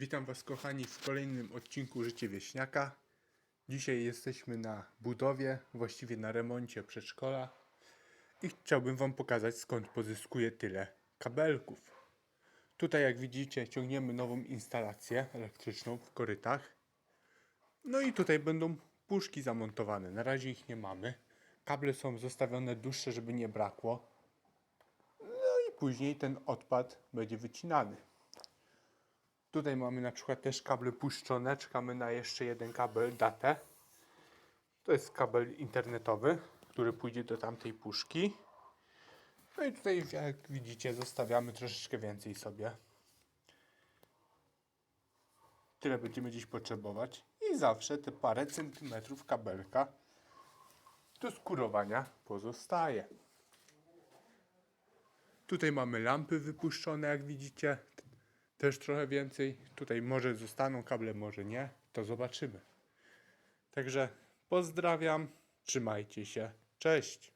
Witam Was kochani w kolejnym odcinku Życie Wieśniaka. Dzisiaj jesteśmy na budowie, właściwie na remoncie przedszkola i chciałbym Wam pokazać skąd pozyskuję tyle kabelków. Tutaj jak widzicie ciągniemy nową instalację elektryczną w korytach. No i tutaj będą puszki zamontowane. Na razie ich nie mamy. Kable są zostawione dłuższe, żeby nie brakło. No i później ten odpad będzie wycinany. Tutaj mamy na przykład też kable puszczone. Czekamy na jeszcze jeden kabel datę. To jest kabel internetowy, który pójdzie do tamtej puszki. No i tutaj jak widzicie zostawiamy troszeczkę więcej sobie. Tyle będziemy dziś potrzebować. I zawsze te parę centymetrów kabelka do skurowania pozostaje. Tutaj mamy lampy wypuszczone, jak widzicie. Też trochę więcej. Tutaj może zostaną kable, może nie. To zobaczymy. Także pozdrawiam. Trzymajcie się. Cześć.